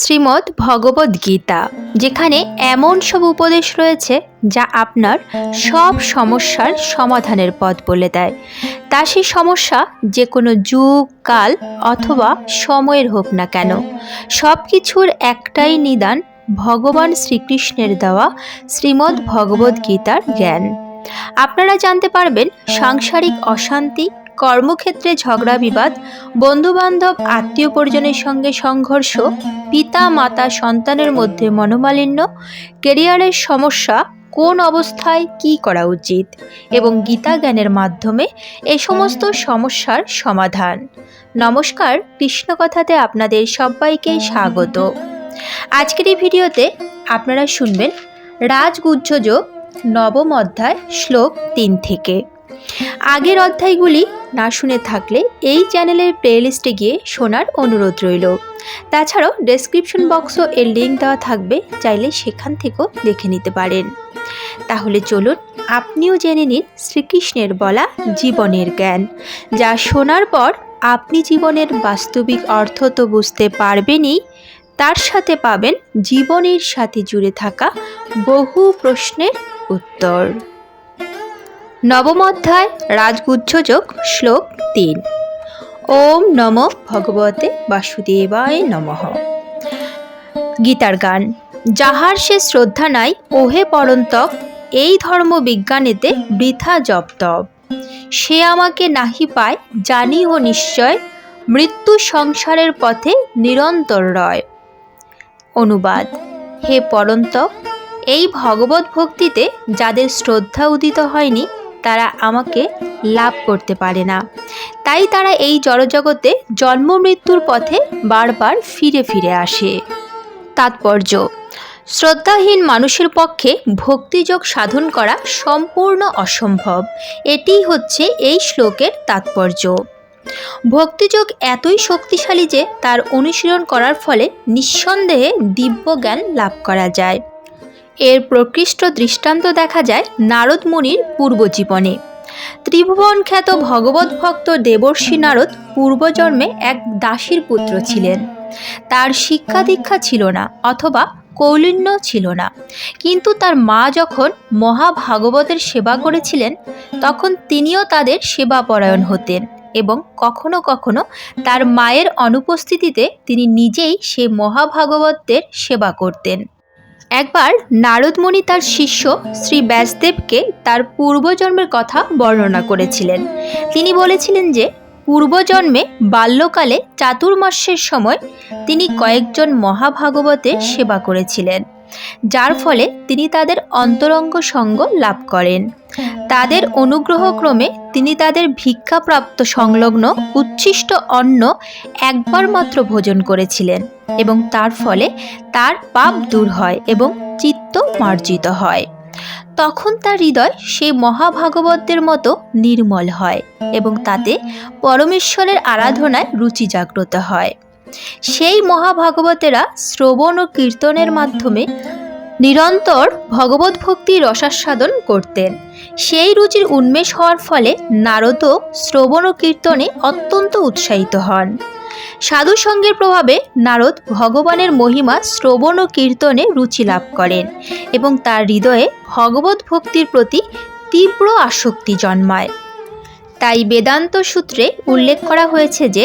শ্রীমদ্ ভগবদ গীতা, যেখানে এমন সব উপদেশ রয়েছে যা আপনার সব সমস্যার সমাধানের পথ বলে দেয়। তা সেই সমস্যা যে কোনো যুগ, কাল অথবা সময়ের হোক না কেন সব কিছুর একটাই নিদান ভগবান শ্রীকৃষ্ণের দেওয়া শ্রীমদ্ ভগবদ গীতার জ্ঞান। আপনারা জানতে পারবেন সাংসারিক অশান্তি কর্মক্ষেত্রে ঝগড়া বিবাদ, বন্ধুবান্ধব, আত্মীয় পরিজনের সঙ্গে সংঘর্ষ, পিতা, মাতা, সন্তানের মধ্যে মনোমালিন্য, কেরিয়ারের সমস্যা, কোন অবস্থায় কি করা উচিত এবং গীতা জ্ঞানের মাধ্যমে এ সমস্ত সমস্যার সমাধান। নমস্কার, কৃষ্ণকথাতে আপনাদের সবাইকে স্বাগত। আজকের এই ভিডিওতে আপনারা শুনবেন রাজগুজ্জযোগ নবম অধ্যায়, শ্লোক তিন থেকে। আগের অধ্যায়গুলি না শুনে থাকলে এই চ্যানেলের প্লেলিস্টে গিয়ে শোনার অনুরোধ রইল। তাছাড়াও ডেসক্রিপশন বক্সও এর লিঙ্ক দেওয়া থাকবে, চাইলে সেখান থেকেও দেখে নিতে পারেন। তাহলে চলুন আপনিও জেনে নিন শ্রীকৃষ্ণের বলা জীবনের জ্ঞান, যা শোনার পর আপনি জীবনের বাস্তবিক অর্থ তো বুঝতে পারবেনই, তার সাথে পাবেন জীবনের সাথে জুড়ে থাকা বহু প্রশ্নের উত্তর। নবম অধ্যায় রাজগুচ্ছযোগ শ্লোক তিন। ওম নম ভগবতে বাসুদেবায় নমঃ। গীতার গান, যাহার সে শ্রদ্ধা নাই, ওহে পরন্তপ, এই ধর্ম বিজ্ঞানেতে বৃথা জপ তপ। সে আমাকে নাহি পায়, জানি ও নিশ্চয়, মৃত্যু সংসারের পথে নিরন্তর রয়। অনুবাদ, হে পরন্তপ, এই ভগবত ভক্তিতে যাদের শ্রদ্ধা উদিত হয়নি তারা আমাকে লাভ করতে পারে না। তাই তারা এই জড়জগতে জন্ম মৃত্যুর পথে বারবার ফিরে ফিরে আসে। তাৎপর্য, শ্রদ্ধাহীন মানুষের পক্ষে ভক্তিযোগ সাধন করা সম্পূর্ণ অসম্ভব। এটিই হচ্ছে এই শ্লোকের তাৎপর্য। ভক্তিযোগ এতই শক্তিশালী যে তার অনুশীলন করার ফলে নিঃসন্দেহে দিব্য জ্ঞান লাভ করা যায়। এর প্রকৃষ্ট দৃষ্টান্ত দেখা যায় নারদ মুনির পূর্বজীবনে। ত্রিভুবন খ্যাত ভগবত ভক্ত দেবর্ষী নারদ পূর্বজন্মে এক দাসীর পুত্র ছিলেন। তার শিক্ষা দীক্ষা ছিল না অথবা কৌলিন্য ছিল না। কিন্তু তার মা যখন মহাভাগবতের সেবা করেছিলেন, তখন তিনিও তাদের সেবা পরায়ণ হতেন এবং কখনো কখনো তার মায়ের অনুপস্থিতিতে তিনি নিজেই সে মহাভাগবতের সেবা করতেন। একবার নারদমণি তার শিষ্য শ্রী ব্যাসদেবকে তার পূর্বজন্মের কথা বর্ণনা করেছিলেন। তিনি বলেছিলেন যে, পূর্বজন্মে বাল্যকালে চাতুর্মাস্যের সময় তিনি কয়েকজন মহাভাগবতের সেবা করেছিলেন, যার ফলে তিনি তাদের অন্তরঙ্গ সঙ্গ লাভ করেন। তাদের অনুগ্রহক্রমে তিনি তাদের ভিক্ষাপ্রাপ্ত সংলগ্ন উচ্ছিষ্ট অন্ন একবার মাত্র ভোজন করেছিলেন। এবং তার ফলে তার পাপ দূর হয় এবং চিত্ত মার্জিত হয়। তখন তার হৃদয় সেই মহাভাগবতদের মতো নির্মল হয় এবং তাতে পরমেশ্বরের আরাধনায় রুচি জাগ্রত হয়। সেই মহাভাগবতেরা শ্রবণ ও কীর্তনের মাধ্যমে নিরন্তর ভগবত ভক্তি রসাস্বাদন করতেন। সেই রুচির উন্মেষ হওয়ার ফলে নারদও শ্রবণ ও কীর্তনে অত্যন্ত উৎসাহিত হন। সাধু সঙ্গের প্রভাবে নারদ ভগবানের মহিমা, শ্রবণ ও কীর্তনে রুচি লাভ করেন এবং তার হৃদয়ে ভগবত ভক্তির প্রতি তীব্র আসক্তি জন্মায়। তাই বেদান্ত সূত্রে উল্লেখ করা হয়েছে যে,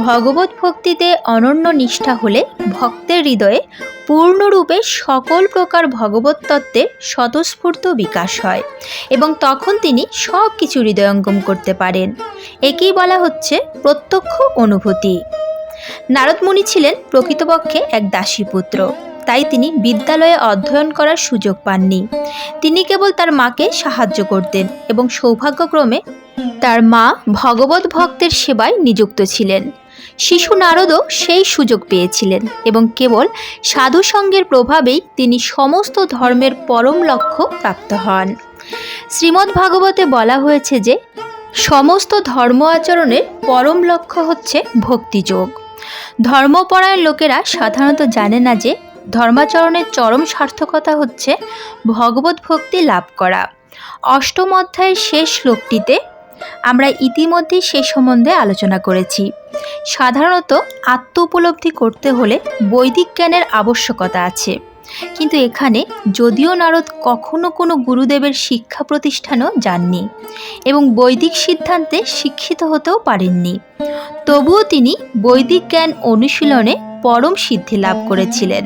ভগবত ভক্তিতে অনন্য নিষ্ঠা হলে ভক্তের হৃদয়ে পূর্ণরূপে সকল প্রকার ভগবত তত্ত্বের স্বতঃস্ফূর্ত বিকাশ হয় এবং তখন তিনি সব কিছু হৃদয়ঙ্গম করতে পারেন। একেই বলা হচ্ছে প্রত্যক্ষ অনুভূতি। নারদমণি ছিলেন প্রকৃতপক্ষে এক দাসীপুত্র তাই তিনি বিদ্যালয়ে অধ্যয়ন করার সুযোগ পাননি। তিনি কেবল তার মাকে সাহায্য করতেন এবং সৌভাগ্যক্রমে তার মা ভগবত ভক্তের সেবায় নিযুক্ত ছিলেন। শিশু নারদও সেই সুযোগ পেয়েছিলেন এবং কেবল সাধু সঙ্গের প্রভাবেই তিনি সমস্ত ধর্মের পরম লক্ষ্য প্রাপ্ত হন। শ্রীমদ্ ভাগবতে বলা হয়েছে যে, সমস্ত ধর্ম আচরণের পরম লক্ষ্য হচ্ছে ভক্তিযোগ ধর্মপরায়ণ লোকেরা সাধারণত জানে না যে ধর্মাচরণের চরম সার্থকতা হচ্ছে ভগবত ভক্তি লাভ করা। অষ্টম অধ্যায়ের শেষ শ্লোকটিতে আমরা ইতিমধ্যে সে সম্বন্ধে আলোচনা করেছি। সাধারণত আত্ম উপলব্ধি করতে হলে বৈদিক জ্ঞানের আবশ্যকতা আছে। কিন্তু এখানে যদিও নারদ কখনো কোনো গুরুদেবের শিক্ষা প্রতিষ্ঠানও যাননি এবং বৈদিক সিদ্ধান্তে শিক্ষিত হতেও পারেননি। তবুও তিনি বৈদিক জ্ঞান অনুশীলনে পরম সিদ্ধি লাভ করেছিলেন।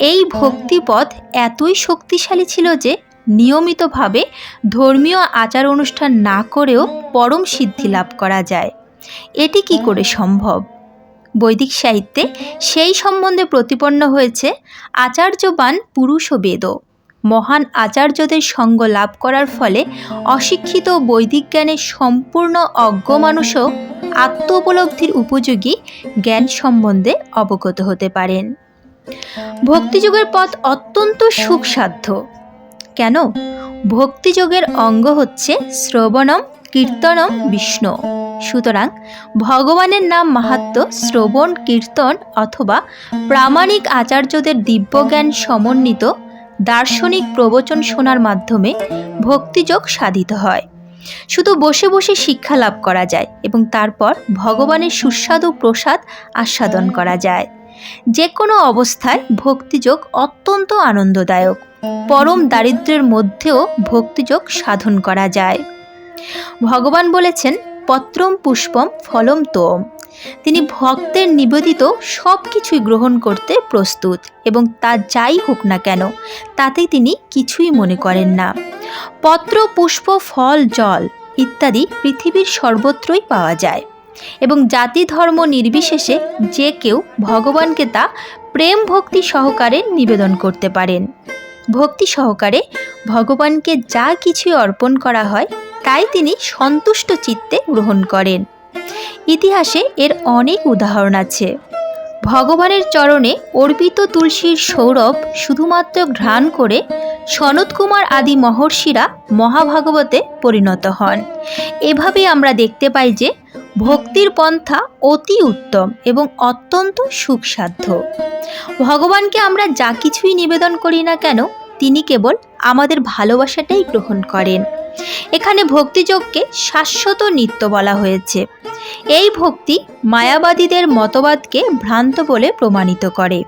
এই ভক্তিপথ এতই শক্তিশালী ছিল যে নিয়মিতভাবে ধর্মীয় আচার অনুষ্ঠান না করেও পরম সিদ্ধি লাভ করা যায়। এটি কি করে সম্ভব? বৈদিক সাহিত্যে সেই সম্বন্ধে প্রতিপন্ন হয়েছে আচার্যবান পুরুষ ও বেদ মহান আচার্যদের সঙ্গ লাভ করার ফলে অশিক্ষিত বৈদিক জ্ঞানের সম্পূর্ণ অজ্ঞ মানুষও আত্ম উপলব্ধির উপযোগী জ্ঞান সম্বন্ধে অবগত হতে পারেন। ভক্তিযোগের পথ অত্যন্ত সুখসাধ্য। কেন? ভক্তিযোগের অঙ্গ হচ্ছে শ্রবণম কীর্তনম বিষ্ণু। সুতরাং ভগবানের নাম মাহাত্ম শ্রবণ, কীর্তন অথবা প্রামাণিক আচার্যদের দিব্যজ্ঞান সমন্বিত দার্শনিক প্রবচন শোনার মাধ্যমে ভক্তিযোগ সাধিত হয়। শুধু বসে বসে শিক্ষা লাভ করা যায় এবং তারপর ভগবানের সুস্বাদু প্রসাদ আস্বাদন করা যায়। যে কোনো অবস্থায় ভক্তিযোগ অত্যন্ত আনন্দদায়ক। পরম দারিদ্র্যের মধ্যেও ভক্তিযোগ সাধন করা যায়। ভগবান বলেছেন, পত্রম পুষ্পম ফলম তোম। তিনি ভক্তের নিবেদিত সব কিছুই গ্রহণ করতে প্রস্তুত এবং তা যাই হোক না কেন তাতে তিনি কিছুই মনে করেন না। পত্র, পুষ্প, ফল, জল ইত্যাদি পৃথিবীর সর্বত্রই পাওয়া যায় এবং জাতি ধর্ম নির্বিশেষে যে কেউ ভগবানকে তা প্রেম ভক্তি সহকারে নিবেদন করতে পারেন। ভক্তি সহকারে ভগবানকে যা কিছুই অর্পণ করা হয় তাই তিনি সন্তুষ্ট চিত্তে গ্রহণ করেন। ইতিহাসে এর অনেক উদাহরণ আছে। ভগবানের চরণে অর্পিত তুলসীর সৌরভ শুধুমাত্র ঘ্রাণ করে সনৎকুমার আদি মহর্ষিরা মহাভাগবতে পরিণত হন। এভাবে আমরা দেখতে পাই যে ভক্তির পন্থা অতি উত্তম এবং অত্যন্ত সুখসাধ্য। ভগবানকে আমরা যা কিছুই নিবেদন করি না কেন, তিনি কেবল আমাদের ভালোবাসাটাই গ্রহণ করেন। এখানে ভক্তিযোগকে শাশ্বত নিত্য বলা হয়েছে। এই ভক্তি মায়াবাদীদের মতবাদকে ভ্রান্ত বলে প্রমাণিত করে।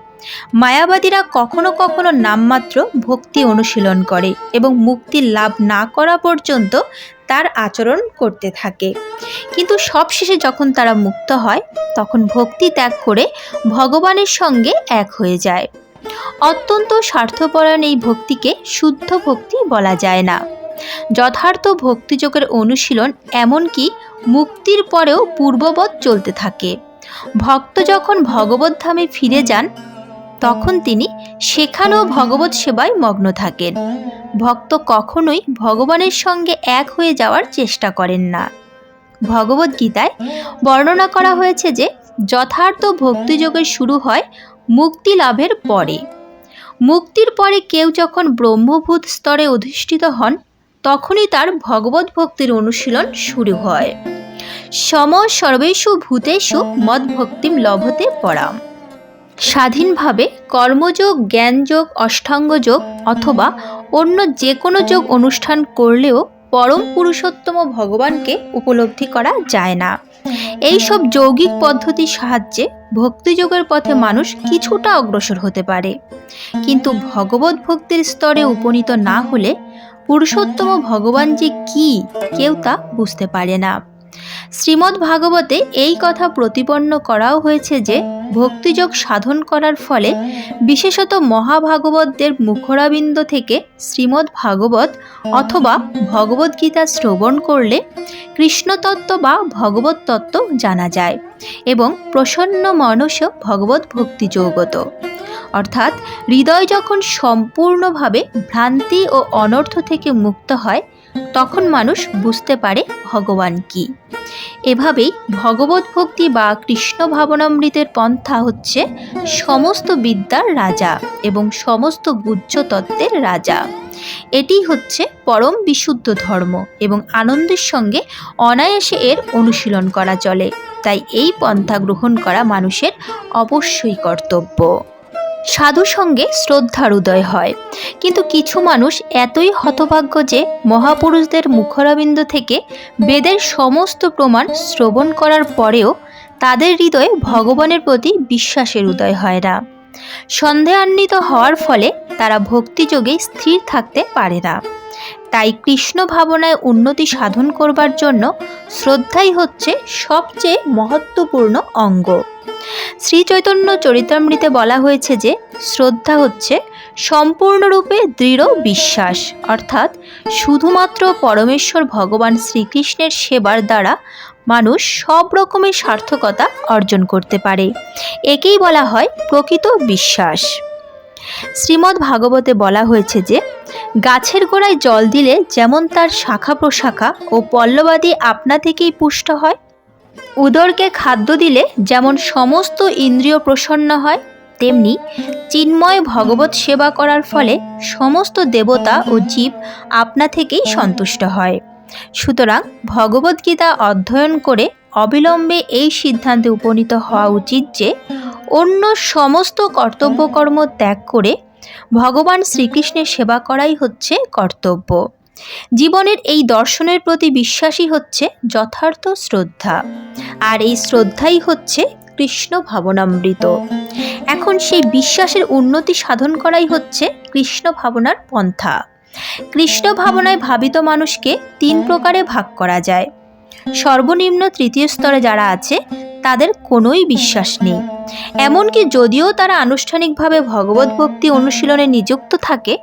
মায়াবাদীরা কখনো কখনো নামমাত্র ভক্তি অনুশীলন করে এবং মুক্তি লাভ না করা পর্যন্ত তার আচরণ করতে থাকে। কিন্তু সবশেষে যখন তারা মুক্ত হয়, তখন ভক্তি ত্যাগ করে ভগবানের সঙ্গে এক হয়ে যায়। অত্যন্ত স্বার্থপরায়ণ এই ভক্তিকে শুদ্ধ ভক্তি বলা যায় না। যথার্থ ভক্তিযোগের অনুশীলন এমনকি মুক্তির পরেও পূর্ববৎ চলতে থাকে। ভক্ত যখন ভগবত ধামে ফিরে যান, তখন তিনি সেখানেও ভগবত সেবায় মগ্ন থাকেন। ভক্ত কখনোই ভগবানের সঙ্গে এক হয়ে যাওয়ার চেষ্টা করেন না। ভগবদ্গীতায় বর্ণনা করা হয়েছে যে, যথার্থ ভক্তিযোগের শুরু হয় মুক্তি লাভের পরে। মুক্তির পরে কেউ যখন ব্রহ্মভূত স্তরে অধিষ্ঠিত হন, তখনই তার ভগবত ভক্তির অনুশীলন শুরু হয়। সম সর্বেষু ভূতেষু মদ ভক্তিম লভতে পরাম। স্বাধীনভাবে কর্মযোগ, জ্ঞানযোগ, অষ্টাঙ্গযোগ অথবা অন্য যে কোনো যোগ অনুষ্ঠান করলেও পরম পুরুষোত্তম ভগবানকে উপলব্ধি করা যায় না। এই সব যৌগিক পদ্ধতির সাহায্যে ভক্তিযোগের পথে মানুষ কিছুটা অগ্রসর হতে পারে। কিন্তু ভগবত ভক্তির স্তরে উপনীত না হলে পুরুষোত্তম ভগবান যে কি, কেউ তা বুঝতে পারে না। শ্রীমদ্ ভাগবতে এই কথা প্রতিপন্ন করাও হয়েছে যে, ভক্তিযোগ সাধন করার ফলে বিশেষত মহাভাগবতদের মুখরাবিন্দ থেকে শ্রীমদ্ ভাগবত অথবা ভগবদ্গীতা শ্রবণ করলে কৃষ্ণতত্ত্ব বা ভগবত তত্ত্ব জানা যায় এবং প্রসন্ন মনসও ভগবত ভক্তি যৌগত অর্থাৎ হৃদয় যখন সম্পূর্ণভাবে ভ্রান্তি ও অনর্থ থেকে মুক্ত হয় তখন মানুষ বুঝতে পারে ভগবান কি। এভাবেই ভগবত ভক্তি বা কৃষ্ণ ভাবনামৃতের পন্থা হচ্ছে সমস্ত বিদ্যার রাজা এবং সমস্ত গুহ্য তত্ত্বের রাজা। এটি হচ্ছে পরম বিশুদ্ধ ধর্ম এবং আনন্দের সঙ্গে অনায়াসে এর অনুশীলন করা চলে। তাই এই পন্থা গ্রহণ করা মানুষের অবশ্যই কর্তব্য। সাধু সঙ্গে শ্রদ্ধার উদয় হয়। কিন্তু কিছু মানুষ এতই হতভাগ্য যে মহাপুরুষদের মুখরাবিন্দ থেকে বেদের সমস্ত প্রমাণ শ্রবণ করার পরেও তাদের হৃদয়ে ভগবানের প্রতি বিশ্বাসের উদয় হয় না। সন্দেহান্বিত হওয়ার ফলে তারা ভক্তিযোগে স্থির থাকতে পারে না। তাই কৃষ্ণ ভাবনায় উন্নতি সাধন করবার জন্য শ্রদ্ধাই হচ্ছে সবচেয়ে মহত্বপূর্ণ অঙ্গ। শ্রী চৈতন্য চরিতামৃতে বলা হয়েছে যে, শ্রদ্ধা হচ্ছে সম্পূর্ণরূপে দৃঢ় বিশ্বাস, অর্থাৎ শুধুমাত্র পরমেশ্বর ভগবান শ্রীকৃষ্ণের সেবার দ্বারা মানুষ সব রকমের সার্থকতা অর্জন করতে পারে। একেই বলা হয় প্রকৃত বিশ্বাস। শ্রীমদ্ ভাগবতে বলা হয়েছে যে, গাছের গোড়ায় জল দিলে যেমন তার শাখা প্রশাখা ও পল্লবাদি আপনা থেকেই পুষ্ট হয়, উদরকে খাদ্য দিলে যেমন সমস্ত ইন্দ্রিয় প্রসন্ন হয়, তেমনি চিন্ময় ভগবত সেবা করার ফলে সমস্ত দেবতা ও জীব আপনা থেকেই সন্তুষ্ট হয়। সুতরাং ভগবদ্গীতা অধ্যয়ন করে অবিলম্বে এই সিদ্ধান্তে উপনীত হওয়া উচিত যে, অন্য সমস্ত কর্তব্যকর্ম ত্যাগ করে ভগবান শ্রীকৃষ্ণের সেবা করাই হচ্ছে কর্তব্য। জীবনের এই দর্শনের প্রতি বিশ্বাসই হচ্ছে যথার্থ শ্রদ্ধা। আর এই শ্রদ্ধাই হচ্ছে কৃষ্ণ ভাবনামৃত। এখন সেই বিশ্বাসের উন্নতি সাধন করাই হচ্ছে কৃষ্ণ ভাবনার পন্থা। কৃষ্ণ ভাবনায় ভাবিত মানুষকে তিন প্রকারে ভাগ করা যায়। সর্বনিম্ন তৃতীয় স্তরে যারা আছে, তাদের কোনোই বিশ্বাস নেই। এমনকি যদিও তারা আনুষ্ঠানিকভাবে ভগবত ভক্তি অনুশীলনে নিযুক্ত থাকে,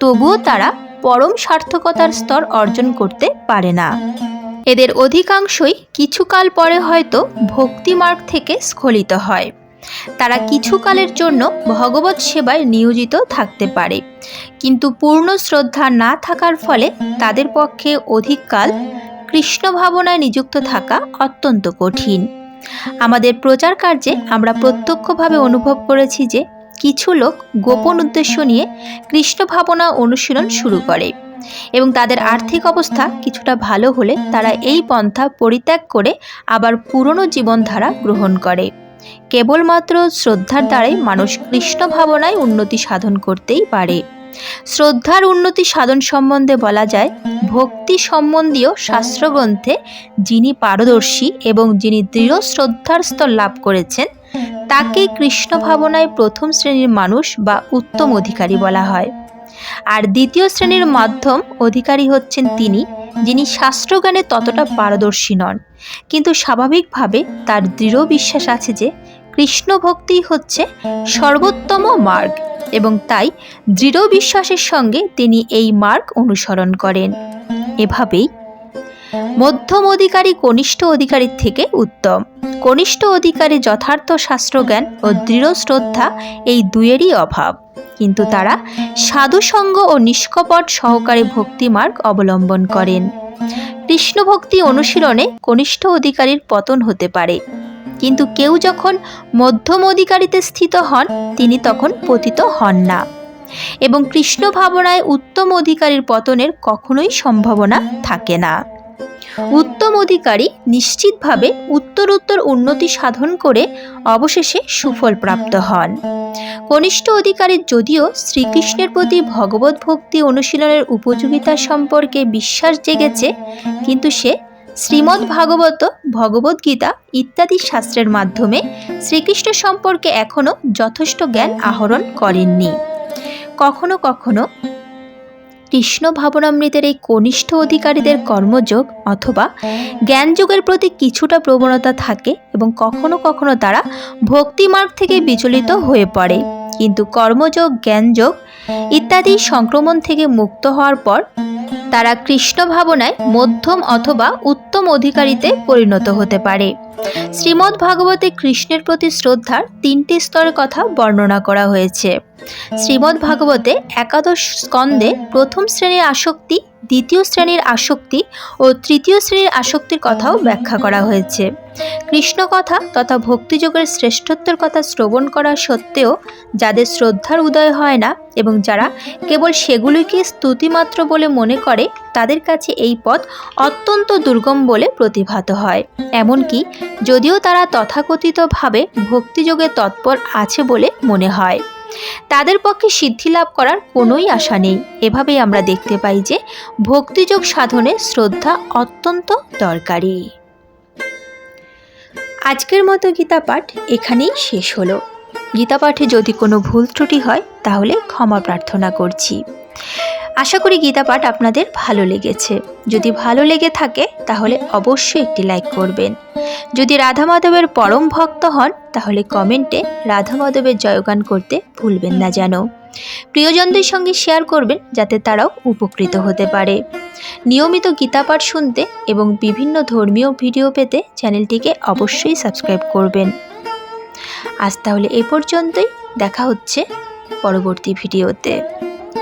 তবুও তারা পরম সার্থকতার স্তর অর্জন করতে পারে না। এদের অধিকাংশই কিছুকাল পরে হয়তো ভক্তিমার্গ থেকে স্খলিত হয়। তারা কিছুকালের জন্য ভগবত সেবায় নিয়োজিত থাকতে পারে। কিন্তু পূর্ণ শ্রদ্ধা না থাকার ফলে তাদের পক্ষে অধিককাল কৃষ্ণ ভাবনায় নিযুক্ত থাকা অত্যন্ত কঠিন। আমাদের প্রচার কার্যে আমরা প্রত্যক্ষভাবে অনুভব করেছি যে কিছু লোক গোপন উদ্দেশ্য নিয়ে কৃষ্ণ ভাবনা অনুশীলন শুরু করে এবং তাদের আর্থিক অবস্থা কিছুটা ভালো হলে তারা এই পন্থা পরিত্যাগ করে আবার পুরনো জীবনধারা গ্রহণ করে। কেবলমাত্র শ্রদ্ধার দ্বারাই মানুষ কৃষ্ণ ভাবনায় উন্নতি সাধন করতেই পারে। শ্রদ্ধার উন্নতি সাধন সম্বন্ধে বলা যায়, ভক্তি সম্বন্ধীয় শাস্ত্রগ্রন্থে যিনি পারদর্শী এবং যিনি দৃঢ় শ্রদ্ধার স্তর লাভ করেছেন, তাকে কৃষ্ণ ভাবনায় প্রথম শ্রেণির মানুষ বা উত্তম অধিকারী বলা হয়। আর দ্বিতীয় শ্রেণির মাধ্যম অধিকারী হচ্ছেন তিনি, যিনি শাস্ত্রজ্ঞানে ততটা পারদর্শী নন। কিন্তু স্বাভাবিকভাবে তার দৃঢ় বিশ্বাস আছে যে কৃষ্ণ ভক্তি হচ্ছে সর্বোত্তম মার্গ। এবং তাই দৃঢ় বিশ্বাসের সঙ্গে তিনি এই মার্গ অনুসরণ করেন। এভাবেই মধ্যম অধিকারী কনিষ্ঠ অধিকারীর থেকে উত্তম। কনিষ্ঠ অধিকারী যথার্থ শাস্ত্রজ্ঞান ও দৃঢ় শ্রদ্ধা এই দুয়েরই অভাব। কিন্তু তারা সাধুসঙ্গ ও নিষ্কপট সহকারে ভক্তিমার্গ অবলম্বন করেন। কৃষ্ণ ভক্তি অনুশীলনে কনিষ্ঠ অধিকারীর পতন হতে পারে। কিন্তু কেউ যখন মধ্যম অধিকারীতে স্থিত হন, তিনি তখন পতিত হন না। এবং কৃষ্ণ ভাবনায় উত্তম অধিকারীর পতনের কখনোই সম্ভাবনা থাকে না। উত্তম অধিকারী নিশ্চিতভাবে উত্তরোত্তর উন্নতি সাধন করে অবশেষে সুফল প্রাপ্ত হন। কনিষ্ঠ অধিকারীর যদিও শ্রীকৃষ্ণের প্রতি ভগবত ভক্তি অনুশীলনের উপযোগিতা সম্পর্কে বিশ্বাস জেগেছে, কিন্তু সে শ্রীমদ্ ভাগবত ভগবদ্গীতা ইত্যাদি শাস্ত্রের মাধ্যমে শ্রীকৃষ্ণ সম্পর্কে এখনও যথেষ্ট জ্ঞান আহরণ করেননি। কখনো কখনো কৃষ্ণ ভাবনামৃতের এই কনিষ্ঠ অধিকারীদের কর্মযোগ অথবা জ্ঞানযোগের প্রতি কিছুটা প্রবণতা থাকে এবং কখনো কখনো তারা ভক্তিমার্গ থেকে বিচলিত হয়ে পড়ে। কিন্তু কর্মযোগ জ্ঞানযোগ ইত্যাদি সংক্রমণ থেকে মুক্ত হওয়ার পর তারা কৃষ্ণ ভাবনায় মধ্যম অথবা উত্তম অধিকারীতে পরিণত হতে পারে। শ্রীমদ্ ভাগবতে কৃষ্ণের প্রতি শ্রদ্ধার তিনটি স্তরের কথা বর্ণনা করা হয়েছে। শ্রীমদ্ ভাগবতে একাদশ স্কন্দে প্রথম শ্রেণির আসক্তি দ্বিতীয় শ্রেণির আসক্তি ও তৃতীয় শ্রেণির আসক্তির কথাও ব্যাখ্যা করা হয়েছে। কৃষ্ণ কথা তথা ভক্তিযোগের শ্রেষ্ঠত্বের কথা শ্রবণ করা সত্ত্বেও যাদের শ্রদ্ধার উদয় হয় না এবং যারা কেবল সেগুলিকে স্তুতিমাত্র বলে মনে করে, তাদের কাছে এই পথ অত্যন্ত দুর্গম বলে প্রতিভাত হয়। এমনকি যদিও তারা তথাকথিতভাবে ভক্তিযোগে তৎপর আছে বলে মনে হয়। তাদের পক্ষে সিদ্ধি লাভ করার কোনোই আশা নেই। এভাবেই আমরা দেখতে পাই যে ভক্তিযোগ সাধনে শ্রদ্ধা অত্যন্ত দরকারি। আজকের মতো গীতা পাঠ এখানেই শেষ হলো। গীতা পাঠে যদি কোনো ভুল ত্রুটি হয়, তাহলে ক্ষমা প্রার্থনা করছি। আশা করি গীতা পাঠ আপনাদের ভালো লেগেছে। যদি ভালো লেগে থাকে, তাহলে অবশ্যই একটি লাইক করবেন। যদি রাধা মাধবের পরম ভক্ত হন, তাহলে কমেন্টে রাধা মাধবের জয়গান করতে ভুলবেন না যেন। প্রিয়জনদের সঙ্গে শেয়ার করবেন, যাতে তারাও উপকৃত হতে পারে। নিয়মিত গীতা পাঠ শুনতে এবং বিভিন্ন ধর্মীয় ভিডিও পেতে চ্যানেলটিকে অবশ্যই সাবস্ক্রাইব করবেন। আজ তাহলে এ পর্যন্তই। দেখা হচ্ছে পরবর্তী ভিডিওতে।